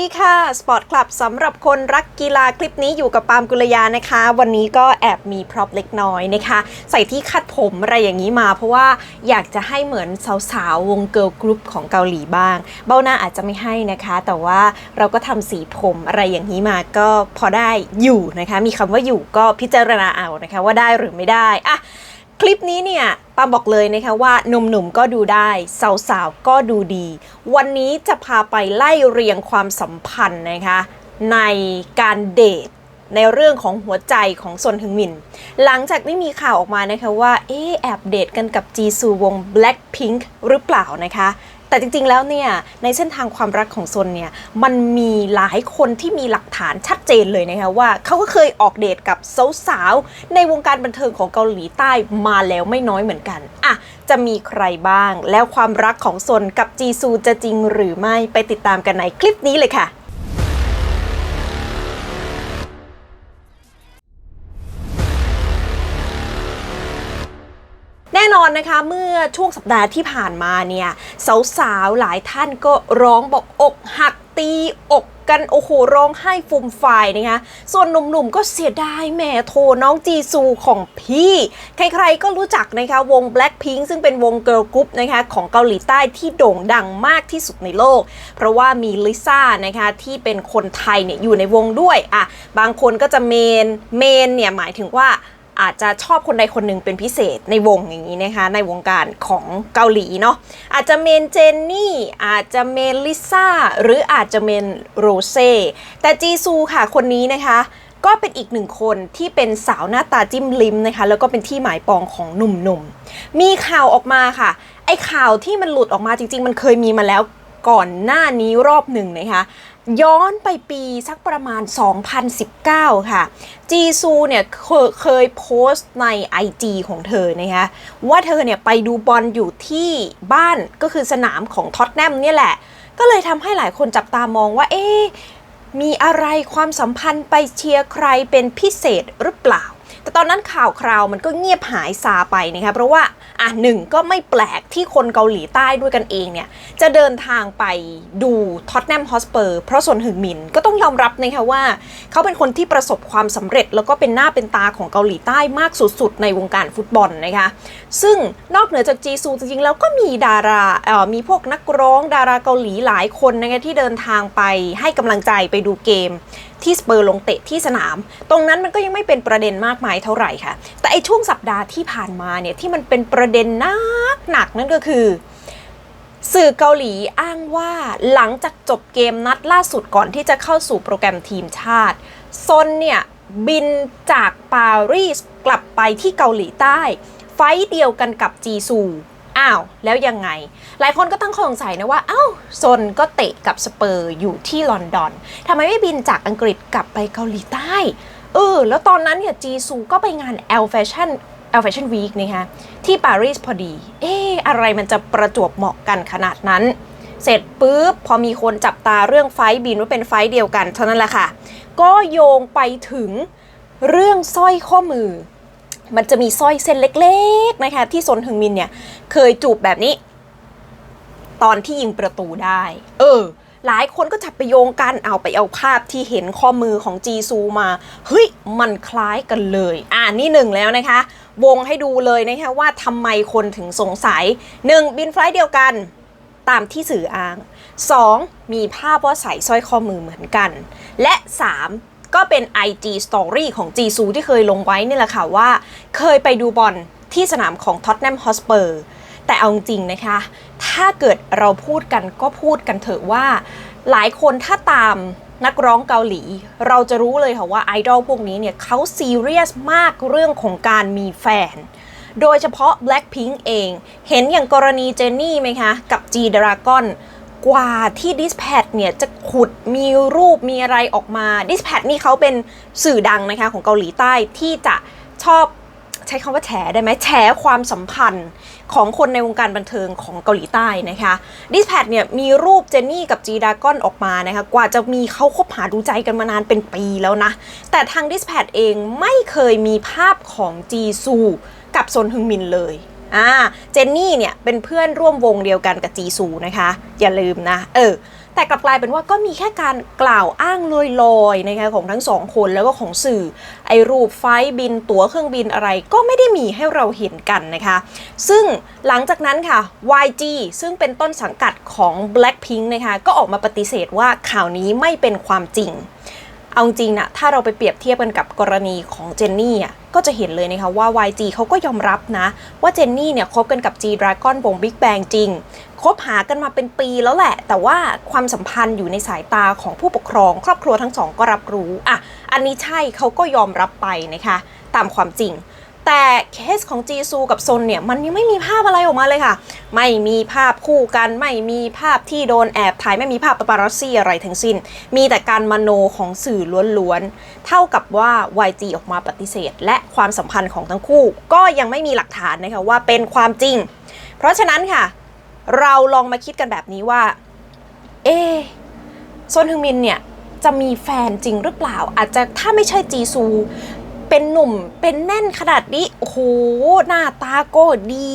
ดีค่ะ สปอร์ตคลับสำหรับคนรักกีฬาคลิปนี้อยู่กับปาล์มกุลยานะคะ วันนี้ก็แอบมีพร็อพเล็กน้อยนะคะ ใส่ที่คัดผมอะไรอย่างนี้มาเพราะว่าอยากจะให้เหมือนสาวๆ วงเกิร์ลกรุ๊ปของเกาหลีบ้าง เบ้าหน้าอาจจะไม่ให้นะคะ แต่ว่าเราก็ทำสีผมอะไรอย่างนี้มาก็พอได้อยู่นะคะ มีคำว่าอยู่ก็พิจารณาเอานะคะ ว่าได้หรือไม่ได้อะ คลิปนี้เนี่ยปาบอกเลยนะคะว่าหนุ่มๆก็ดูได้ สาวๆ ก็ดูดี วันนี้จะพาไปไล่เรียงความสัมพันธ์นะคะในการเดทในเรื่องของหัวใจของซนฮึงมิน หลังจากที่มีข่าวออกมานะคะว่าเอ๊แอบเดทกันกับจีซูวง Blackpink หรือเปล่านะคะ แต่จริงๆแล้วเนี่ยในเส้นทางความรักของซนเนี่ยมันมีหลายคนที่มีหลักฐานชัดเจนเลยนะคะว่าเขาก็เคยออกเดทกับสาวๆในวงการบันเทิงของเกาหลีใต้มาแล้วไม่น้อยเหมือนกันอะจะมีใครบ้าง แล้วความรักของซนกับจีซูจะจริงหรือไม่ไปติดตามกันในคลิปนี้เลยค่ะ น่นอนนะคะเมื่อช่วงสัปดาห์ที่ผ่านมาเนี่ยสาวๆหลายท่านก็ร้องบอกอกหักตีอกกันโอ้โหร้องไห้ฟูมฟายนะคะส่วนหนุ่มๆก็เสียดายแหม่โทรน้องจีซูของพี่ ใครๆก็รู้จักนะคะวง Blackpink ซึ่งเป็นวงเกิร์ลกรุ๊ปนะคะของเกาหลีใต้ที่โด่งดังมากที่สุดในโลก เพราะว่ามีลิซ่านะคะที่เป็นคนไทยเนี่ยอยู่ในวงด้วยอะบางคนก็จะเมนเมนเนี่ยหมายถึงว่า อาจจะชอบคนใดคนหนึ่งเป็นพิเศษในวงอย่างนี้นะคะ ในวงการของเกาหลีเนาะอาจจะเมนเจนนี่ อาจจะเมนลิซ่า หรืออาจจะเมนโรเซ่แต่จีซูค่ะคนนี้นะคะก็เป็นอีกหนึ่งคนที่เป็นสาวหน้าตาจิ้มลิ้มนะคะ แล้วก็เป็นที่หมายปองของหนุ่มๆ มีข่าวออกมาค่ะ ไอข่าวที่มันหลุดออกมาจริง ๆ มันเคยมีมาแล้วก่อนหน้านี้รอบหนึ่งนะคะ ย้อนไปปีสักประมาณ 2019 ค่ะ จีซูเนี่ยเคยเคยโพสต์ใน IG ของเธอนะคะว่าเธอเนี่ยไปดูบอลอยู่ที่บ้านก็คือสนามของท็อตแนมเนี่ยแหละ ก็เลยทำให้หลายคนจับตามองว่า เอ๊มีอะไรความสัมพันธ์ไปเชียร์ใครเป็นพิเศษหรือเปล่า แต่ตอนนั้นข่าวคราวมันก็เงียบหายซาไปนะคะเพราะว่า อะหนึ่งก็ไม่แปลกที่คนเกาหลีใต้ด้วยกันเองเนี่ย จะเดินทางไปดูท็อตแนมฮอสเปอร์เพราะส่วนหึงมินก็ต้องยอมรับนะคะว่า เขาเป็นคนที่ประสบความสำเร็จ แล้วก็เป็นหน้าเป็นตาของเกาหลีใต้มากสุดๆ ในวงการฟุตบอลนะคะ ซึ่งนอกเหนือจากจีซูจริงๆ แล้วก็มีดาราเอ่อมีพวกนักร้องดาราเกาหลีหลายคนนะคะที่เดินทางไปให้กำลังใจไปดูเกม ที่สเปอร์ลงเตะที่สนาม ตรงนั้นมันก็ยังไม่เป็นประเด็นมากมายเท่าไหร่ค่ะ แต่ไอช่วงสัปดาห์ที่ผ่านมาเนี่ยที่มันเป็นประเด็นนักหนักนั่นก็คือสื่อเกาหลีอ้างว่าหลังจากจบเกมนัดล่าสุดก่อนที่จะเข้าสู่โปรแกรมทีมชาติซนเนี่ย บินจากปารีสกลับไปที่เกาหลีใต้ ไฟท์เดียวกันกับจีซู อ้าวแล้วยังไง หลายคนก็ตั้งข้อสงสัยนะว่าอ้าวซนก็เตะกับสเปอร์อยู่ที่ลอนดอนทำไมไม่บินจากอังกฤษกลับไปเกาหลีใต้เออแล้วตอนนั้นเนี่ยจีซูก็ไปงาน L Fashion L Fashion Week นะคะที่ปารีสพอดี เอ๊อะไรมันจะประจวบเหมาะกันขนาดนั้น เสร็จปุ๊บ พอมีคนจับตาเรื่องไฟบินว่าเป็นไฟเดียวกัน เท่านั้นแหละค่ะ ก็โยงไปถึงเรื่องสร้อยข้อมือ มันจะมีสร้อยเส้นเล็กๆนะคะที่ซนฮึงมินเนี่ยเคยจูบแบบนี้ ตอนที่ยิงประตูได้ เออ หลายคนก็จับไปโยงกันเอาไปเอาภาพที่เห็นข้อมือของจีซูมาเฮ้ยมันคล้ายกันเลย อ่านี่หนึ่งแล้วนะคะ วงให้ดูเลยนะคะว่าทำไมคนถึงสงสัย 1. บินไฟล์เดียวกันตามที่สื่ออ้าง 2. มีภาพว่าใส่สร้อยข้อมือเหมือนกัน และ 3. ก็เป็น IG Story ของจีซูที่เคยลงไว้นี่แหละค่ะว่า เคยไปดูบอลที่สนามของท็อตแนมฮอสเปอร์แต่เอาจริงนะคะ ถ้าเกิดเราพูดกันก็พูดกันเถอะว่า หลายคนถ้าตามนักร้องเกาหลี เราจะรู้เลยค่ะว่าไอดอลพวกนี้เนี่ยเขาซีเรียสมากเรื่องของการมีแฟน โดยเฉพาะ Blackpink เอง เห็นอย่างกรณีเจนนี่ไหมคะ กับ G Dragon กว่าที่ Dispatch เนี่ยจะขุดมีรูปมีอะไรออกมา Dispatch นี่เขาเป็นสื่อดังนะคะของเกาหลีใต้ที่จะชอบใช้คำว่าแฉได้ไหมแฉความสัมพันธ์ของคนในวงการบันเทิงของเกาหลีใต้นะคะดิสแพดเนี่ยมีรูปเจนนี่กับจีดากอนออกมานะคะกว่าจะมีเขาคบหาดูใจกันมานานเป็นปีแล้วนะ แต่ทางดิสแพดเองไม่เคยมีภาพของจีซูกับซนฮึงมินเลย อ่าเจนนี่เนี่ยเป็นเพื่อนร่วมวงเดียวกันกับจีซูนะคะ อย่าลืมนะเออแต่กลับกลายเป็นว่าก็มีแค่การกล่าวอ้างลอยๆนะคะของทั้งสองคนแล้วก็ของสื่อ ไอรูปไฟล์บินตั๋วเครื่องบินอะไรก็ไม่ได้มีให้เราเห็นกันนะคะ ซึ่งหลังจากนั้นค่ะ YG ซึ่งเป็นต้นสังกัดของ Blackpink นะคะก็ออกมาปฏิเสธว่าข่าวนี้ไม่เป็นความจริง เอาจริงนะถ้าเราไปเปรียบเทียบกันกับกรณีของเจนนี่อะก็จะเห็นเลยนะคะว่า YG เขาก็ยอมรับนะ ว่าเจนนี่เนี่ยคบกันกับ G Dragon วง Big Bang จริงคบหากันมาเป็นปีแล้วแหละ แต่ว่าความสัมพันธ์อยู่ในสายตาของผู้ปกครอง ครอบครัวทั้งสองก็รับรู้อะอันนี้ใช่เขาก็ยอมรับไปนะคะตามความจริง แต่เคสของจีซูกับซนเนี่ยมันยังไม่มีภาพอะไรออกมาเลยค่ะ ไม่มีภาพคู่กัน ไม่มีภาพที่โดนแอบถ่ายไม่มีภาพปาปารัสซี่อะไรทั้งสิ้น มีแต่การมโนของสื่อล้วนๆ เท่ากับว่า YG ออกมาปฏิเสธ และความสัมพันธ์ของทั้งคู่ ก็ยังไม่มีหลักฐานนะคะว่าเป็นความจริง เพราะฉะนั้นค่ะ เราลองมาคิดกันแบบนี้ว่า เอะซนฮึงมินเนี่ยจะมีแฟนจริงหรือเปล่า อาจจะถ้าไม่ใช่จีซู เป็นหนุ่มเป็นแน่นขนาดนี้โอ้โหหน้าตาก็ดี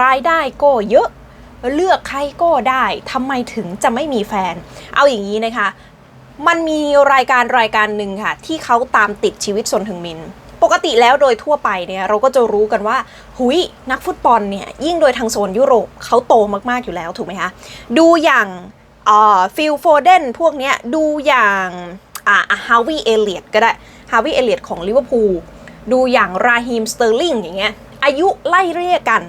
รายได้ก็เยอะ เลือกใครก็ได้ทำไมถึงจะไม่มีแฟน เอาอย่างนี้นะคะ มันมีรายการรายการหนึ่งค่ะ ที่เขาตามติดชีวิตซนทึงมินปกติแล้วโดยทั่วไปเนี่ยเราก็จะรู้กันว่า หุยนักฟุตบอลเนี่ยยิ่งโดยทางโซนยุโรปเขาโตมากๆอยู่แล้วถูกไหมคะดูอย่างฟิลโฟเดนพวกเนี้ยดูอย่างอ่าฮาวิเอเลียตก็ได้ ฮาวิเอเลียตของลิเวอร์พูลดูอย่างราฮิมสเตอร์ลิงอย่างเงี้ยอายุไล่เรียกกัน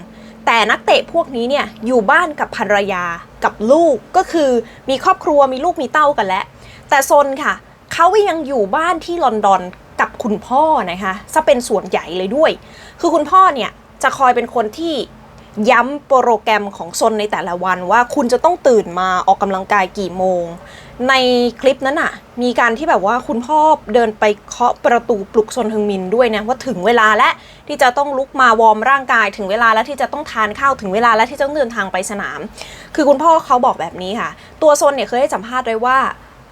แต่นักเตะพวกนี้เนี่ยอยู่บ้านกับภรรยากับลูกก็คือมีครอบครัวมีลูกมีเต้ากันแล้ว แต่ซนค่ะเขายังอยู่บ้านที่ลอนดอนกับคุณพ่อนะคะซะเป็นส่วนใหญ่เลยด้วย คือคุณพ่อเนี่ยจะคอยเป็นคนที่ย้ำโปรแกรมของซนในแต่ละวันว่าคุณจะต้องตื่นมาออกกำลังกายกี่โมง ในคลิปนั้นอะมีการที่แบบว่าคุณพ่อเดินไปเคาะประตูปลุกซนฮึงมินด้วยนะว่าถึงเวลาแล้วที่จะต้องลุกมาวอร์มร่างกาย ถึงเวลาแล้วที่จะต้องทานข้าวถึงเวลาแล้วที่จะต้องเดินทางไปสนาม คือคุณพ่อเขาบอกแบบนี้ค่ะ ตัวซนเนี่ยเคยให้สัมภาษณ์ไว้ว่า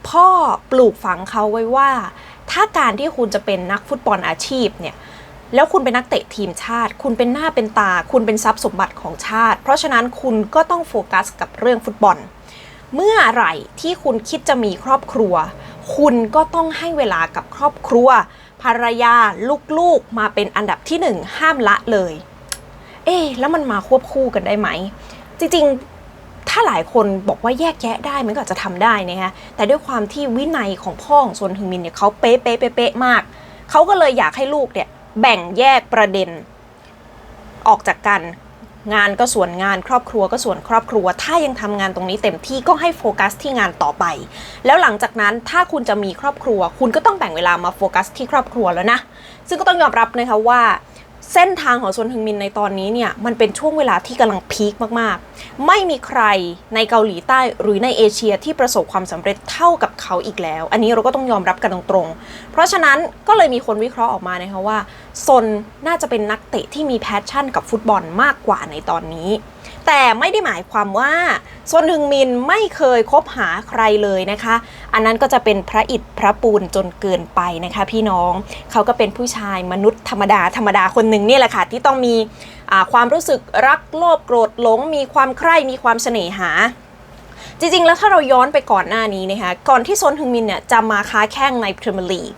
พ่อปลูกฝังเขาไว้ว่า ถ้าการที่คุณจะเป็นนักฟุตบอลอาชีพเนี่ยแล้วคุณเป็นนักเตะทีมชาติ คุณเป็นหน้าเป็นตา คุณเป็นทรัพย์สมบัติของชาติ เพราะฉะนั้นคุณก็ต้องโฟกัสกับเรื่องฟุตบอล เมื่อไหร่ที่คุณคิดจะมีครอบครัว คุณก็ต้องให้เวลากับครอบครัว ภรรยาลูกๆมาเป็นอันดับที่หนึ่งห้ามละเลย เอ๊แล้วมันมาควบคู่กันได้ไหม จริงๆ ถ้าหลายคนบอกว่าแยกแยะได้มันก็จะทำได้นะคะแต่ด้วยความที่วินัยของพ่อของซนฮึงมินเนี่ยเขาเป๊ะเป๊ะเป๊ะมากเขาก็เลยอยากให้ลูกเนี่ยแบ่งแยกประเด็นออกจากกัน งานก็ส่วนงานครอบครัวก็ส่วนครอบครัว ถ้ายังทำงานตรงนี้เต็มที่ก็ให้โฟกัสที่งานต่อไป แล้วหลังจากนั้นถ้าคุณจะมีครอบครัว คุณก็ต้องแบ่งเวลามาโฟกัสที่ครอบครัวแล้วนะ ซึ่งก็ต้องยอมรับนะคะว่า ส้นทางของซนฮึงมินในตอนนี้เนี่ยมันเป็นช่วงเวลาที่กำลังพีคมากๆ ไม่มีใครในเกาหลีใต้หรือในเอเชียที่ประสบความสำเร็จเท่ากับเขาอีกแล้ว อันนี้เราก็ต้องยอมรับกันตรงๆ เพราะฉะนั้นก็เลยมีคนวิเคราะห์ออกมานะคะว่าซนน่าจะเป็นนักเตะที่มีแพชชั่นกับฟุตบอลมากกว่าในตอนนี้ แต่ไม่ได้หมายความว่าซนฮึงมินไม่เคยคบหาใครเลยนะคะ อันนั้นก็จะเป็นพระอิฐพระปูนจนเกินไปนะคะ พี่น้องเขาก็เป็นผู้ชายมนุษย์ธรรมดาธรรมดาคนหนึ่งนี่แหละค่ะที่ต้องมีความรู้สึกรักโลภโกรธหลง มีความใคร่มีความเสน่หา จริงๆ แล้วถ้าเราย้อนไปก่อนหน้านี้นะคะก่อนที่ซนฮึงมินเนี่ยจะมาค้าแข่งในพรีเมียร์ลีก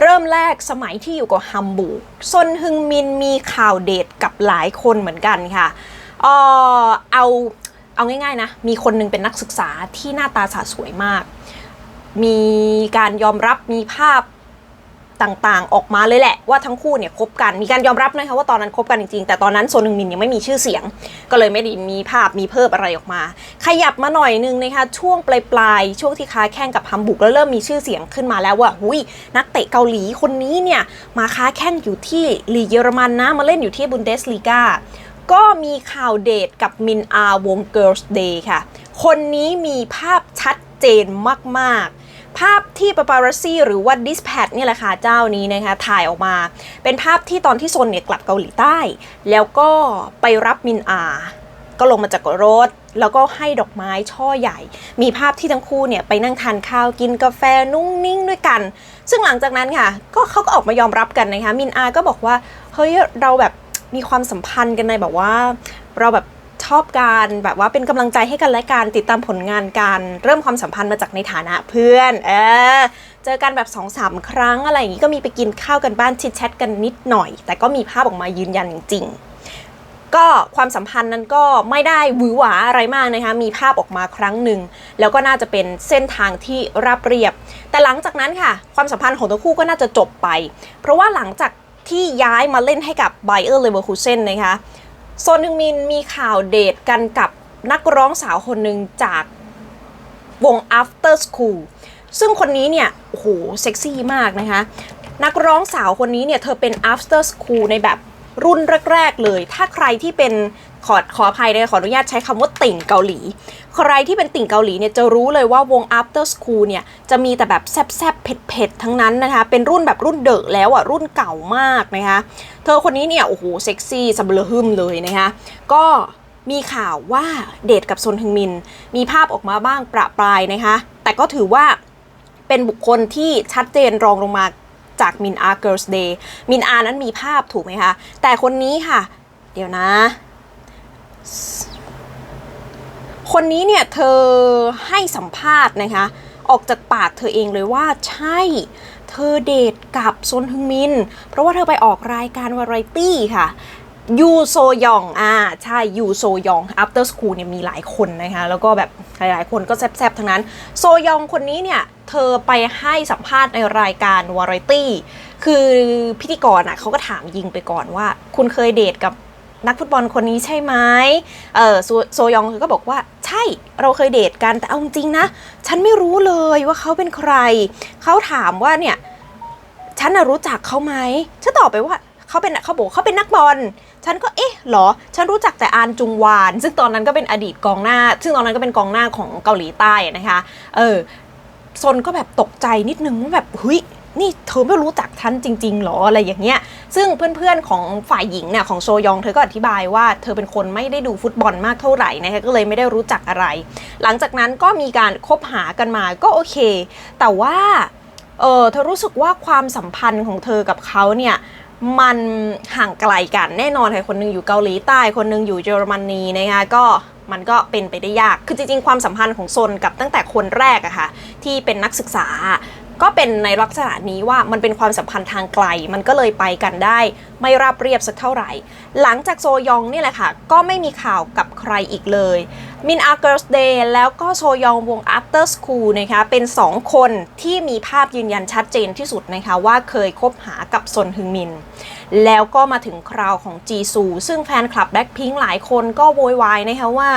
เริ่มแรกสมัยที่อยู่กับฮัมบูร์กซนฮึงมินมีข่าวเดทกับหลายคนเหมือนกันค่ะ เออเอาเอาง่ายๆนะ มีคนหนึงเป็นนักศึกษาที่หน้าตาสะสวยมาก มีการยอมรับมีภาพต่างๆ ออกมาเลยแหละว่าทั้งคู่เนี่ยคบกัน มีการยอมรับนะคะว่าตอนนั้นคบกันจริงๆ แต่ตอนนั้นโซนึงมินยังไม่มีชื่อเสียง ก็เลยไม่ได้มีภาพมีเพิ่มอะไรออกมา ขยับมาหน่อยนึงนะคะช่วงปลายๆช่วงที่ค้าแข่งกับฮัมบูร์กแล้วเริ่มมีชื่อเสียงขึ้นมาแล้วว่าหุยนักเตะเกาหลีคนนี้เนี่ยมาค้าแข่งอยู่ที่ลีกเยอรมันนะมาเล่นอยู่ที่บุนเดสลีกา ก็มีข่าวเดทกับมินอาวง Girls Day ค่ะ คนนี้มีภาพชัดเจนมากๆ ภาพที่ปาปารัสซี่หรือว่าดิสแพดนี่แหละค่ะเจ้านี้นะคะถ่ายออกมา เป็นภาพที่ตอนที่โซนเนี่ยกลับเกาหลีใต้ แล้วก็ไปรับมินอา ก็ลงมาจากรถ แล้วก็ให้ดอกไม้ช่อใหญ่ มีภาพที่ทั้งคู่เนี่ยไปนั่งทานข้าวกินกาแฟนุ่งนิ่งด้วยกัน ซึ่งหลังจากนั้นค่ะ ก็เขาก็ออกมายอมรับกันนะคะมินอาก็บอกว่าเฮ้ยเราแบบ มีความสัมพันธ์กันในแบบว่า เราแบบชอบการแบบว่าเป็นกำลังใจให้กันและการติดตามผลงานการเริ่มความสัมพันธ์มาจากในฐานะเพื่อน เออ เจอกันแบบ2อสามครั้งอะไรอย่างนี้ก็มีไปกินข้าวกันบ้านชิดแชทกันนิดหน่อย แต่ก็มีภาพออกมายืนยันจริงๆก็ความสัมพันธ์นั้นก็ไม่ได้หวือหวาอะไรมากนะคะ มีภาพออกมาครั้งหนึ่ง แล้วก็น่าจะเป็นเส้นทางที่ราบเรียบ แต่หลังจากนั้นค่ะ ความสัมพันธ์ของทั้งคู่ก็น่าจะจบไป เพราะว่าหลังจาก ที่ย้ายมาเล่นให้กับไบเออร์เลเวอร์คูเซนนะคะโซนฮึงมินมีข่าวเดทกันกับนักร้องสาวคนหนึ่งจากวง After School ซึ่งคนนี้เนี่ยโอ้โหเซ็กซี่มากนะคะ นักร้องสาวคนนี้เนี่ยเธอเป็น after school ในแบบรุ่นแรก ๆ เลย ถ้าใครที่เป็น ขอขออภัยเลยขออนุญาตใช้คำว่าติ่งเกาหลี ใครที่เป็นติ่งเกาหลีเนี่ยจะรู้เลยว่าวง after school เนี่ยจะมีแต่แบบแซบๆเผ็ดๆ ทั้งนั้นนะคะ เป็นรุ่นแบบรุ่นเดอะแล้วอะรุ่นเก่ามากนะคะ เธอคนนี้เนี่ยโอ้โหเซ็กซี่สะเบลหึมเลยนะคะ ก็มีข่าวว่าเดทกับซนฮึงมิน มีภาพออกมาบ้างประปรายนะคะ แต่ก็ถือว่าเป็นบุคคลที่ชัดเจนรองลงมาจากมินอา Girls Day มินอานั้นมีภาพถูกไหมคะ แต่คนนี้ค่ะ เดี๋ยวนะ คนนี้เนี่ยเธอให้สัมภาษณ์นะคะ ออกจากปากเธอเองเลยว่าใช่เธอเดทกับซนฮึงมิน เพราะว่าเธอไปออกรายการวาไรตี้ค่ะยูโซยอง อ่า ใช่ยูโซยอง after school เนี่ยมีหลายคนนะคะ แล้วก็แบบหลายๆ คนก็แซ่บๆ ทั้งนั้น โซยองคนนี้เนี่ย เธอไปให้สัมภาษณ์ในรายการวาไรตี้ คือพิธีกรอะเขาก็ถามยิงไปก่อนว่า คุณเคยเดทกับ นักฟุตบอลคนนี้ใช่ไหมเออโซโซยองก็บอกว่าใช่เราเคยเดทกันแต่เอาจริงนะ ฉันไม่รู้เลยว่าเขาเป็นใคร เขาถามว่าเนี่ยฉันรู้จักเขาไหมฉันตอบไปว่าเขาเป็นเขาบอกเขาเป็นนักบอล ฉันก็เอ๊ะหรอ ฉันรู้จักแต่อานจุงวาน ซึ่งตอนนั้นก็เป็นอดีตกองหน้า ซึ่งตอนนั้นก็เป็นกองหน้าของเกาหลีใต้นะคะ เออซนก็แบบตกใจนิดนึงว่าแบบเฮ้ย นี่เธอไม่รู้จักฉันจริงๆหรออะไรอย่างเงี้ย ซึ่งเพื่อนๆของฝ่ายหญิงเนี่ยของโซยองเธอก็อธิบายว่าเธอเป็นคนไม่ได้ดูฟุตบอลมากเท่าไหร่นะคะก็เลยไม่ได้รู้จักอะไร หลังจากนั้นก็มีการคบหากันมาก็โอเค แต่ว่าเออเธอรู้สึกว่าความสัมพันธ์ของเธอกับเขาเนี่ยมันห่างไกลกันแน่นอนค่ะคนหนึงอยู่เกาหลีใต้ คนหนึงอยู่เยอรมนีนะคะก็มันก็เป็นไปได้ยาก คือจริงๆ ความสัมพันธ์ของโซนกับตั้งแต่คนแรกอะค่ะที่เป็นนักศึกษา ก็เป็นในลักษณะนี้ว่ามันเป็นความสัมพันธ์ทางไกล มันก็เลยไปกันได้ ไม่ราบเรียบสักเท่าไหร่ หลังจากโซยองนี่แหละค่ะ ก็ไม่มีข่าวกับใครอีกเลยมินอาเกิร์สเดย์แล้วก็โซยองวง After School นะคะเป็น 2 คนที่มีภาพยืนยันชัดเจนที่สุดนะคะว่าเคยคบหากับซนฮึงมิน แล้วก็มาถึงคราวของจีซู ซึ่งแฟนคลับแบ็คพิงหลายคนก็โวยวายนะคะว่า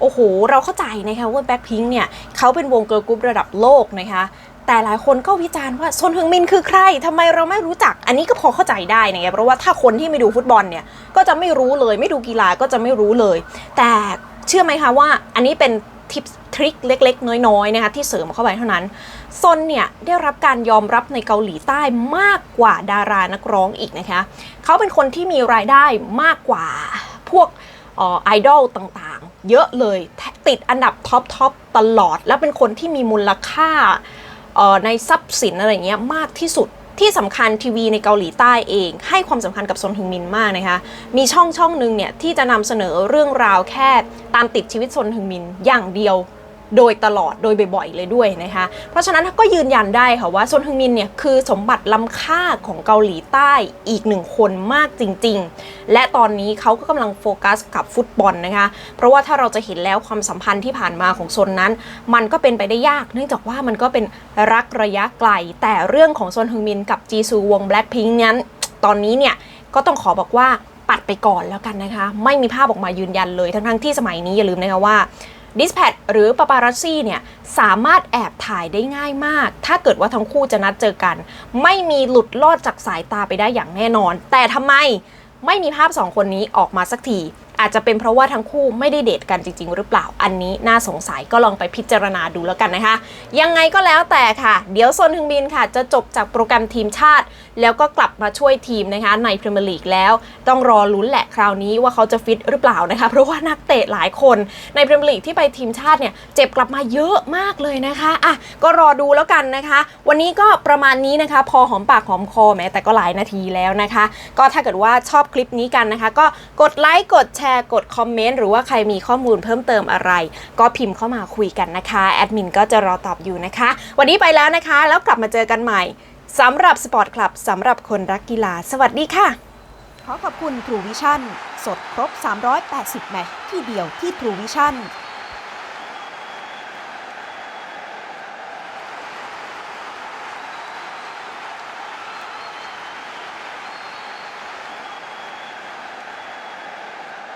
โอ้โห เราเข้าใจนะคะว่าแบ็คพิงเนี่ยเขาเป็นวงเกิร์ลกรุ๊ประดับโลกนะคะ แต่หลายคนก็วิจารณ์ว่าซนฮึงมินคือใครทำไมเราไม่รู้จัก อันนี้ก็พอเข้าใจได้นะคะเพราะว่าถ้าคนที่ไม่ดูฟุตบอลเนี่ย ก็จะไม่รู้เลย ไม่ดูกีฬาก็จะไม่รู้เลย แต่เชื่อไหมคะว่าอันนี้เป็นทิปทริคเล็ก ๆ น้อยๆนะคะที่เสริมเข้าไปเท่านั้นซนเนี่ยได้รับการยอมรับในเกาหลีใต้มากกว่าดารานักร้องอีกนะคะเขาเป็นคนที่มีรายได้มากกว่าพวกไอดอลต่างๆ เยอะเลยติดอันดับท็อปทอปตลอด แล้วเป็นคนที่มีมูลค่า ในทรัพย์สินอะไรเงี้ยมากที่สุดที่สำคัญทีวีในเกาหลีใต้เอง ให้ความสำคัญกับซนฮึงมินมากนะคะ มีช่องช่องหนึ่งเนี่ยที่จะนำเสนอเรื่องราวแค่ตามติดชีวิตซนฮึงมินอย่างเดียว โดยตลอดโดยบ่อยๆเลยด้วยนะคะ เพราะฉะนั้นก็ยืนยันได้ค่ะว่าซนฮึงมินเนี่ยคือสมบัติล้ำค่าของเกาหลีใต้อีกหนึ่งคนมากจริง ๆ และตอนนี้เขาก็กำลังโฟกัสกับฟุตบอลนะคะ เพราะว่าถ้าเราจะเห็นแล้วความสัมพันธ์ที่ผ่านมาของซนนั้น มันก็เป็นไปได้ยาก เนื่องจากว่ามันก็เป็นรักระยะไกล แต่เรื่องของซนฮึงมินกับจีซูวง Blackpink นั้น ตอนนี้เนี่ยก็ต้องขอบอกว่าปัดไปก่อนแล้วกันนะคะ ไม่มีภาพออกมายืนยันเลยทั้งๆที่สมัยนี้อย่าลืมนะคะว่า ดิสแพดหรือปาปารัสซี่เนี่ยสามารถแอบถ่ายได้ง่ายมาก ถ้าเกิดว่าทั้งคู่จะนัดเจอกัน ไม่มีหลุดลอดจากสายตาไปได้อย่างแน่นอน แต่ทำไมไม่มีภาพสองคนนี้ออกมาสักที อาจจะเป็นเพราะว่าทั้งคู่ไม่ได้เดทกันจริง ๆ หรือเปล่าอันนี้น่าสงสัยก็ลองไปพิจารณาดูแล้วกันนะคะ ยังไงก็แล้วแต่ค่ะ เดี๋ยวซนฮึงบินค่ะ จะจบจากโปรแกรมทีมชาติ แล้วก็กลับมาช่วยทีมนะคะ ในพรีเมียร์ลีกแล้ว ต้องรอลุ้นแหละคราวนี้ว่าเขาจะฟิตหรือเปล่านะคะ เพราะว่านักเตะหลายคนในพรีเมียร์ลีกที่ไปทีมชาติเนี่ยเจ็บกลับมาเยอะมากเลยนะคะอะก็รอดูแล้วกันนะคะ วันนี้ก็ประมาณนี้นะคะ พอหอมปากหอมคอแม้แต่ก็หลายนาทีแล้วนะคะ ก็ถ้าเกิดว่าชอบคลิปนี้กันนะคะ ก็กดไลค์กดแชร์ร์กดคอมเมนต์หรือว่าใครมีข้อมูลเพิ่มเติมอะไร ก็พิมพ์เข้ามาคุยกันนะคะแอดมินก็จะรอตอบอยู่นะคะ วันนี้ไปแล้วนะคะ แล้วกลับมาเจอกันใหม่สำหรับสปอร์ตคลับสำหรับคนรักกีฬา สวัสดีค่ะ ขอขอบคุณ True Vision สดครบ 380 แมตช์ที่เดียวที่ True Vision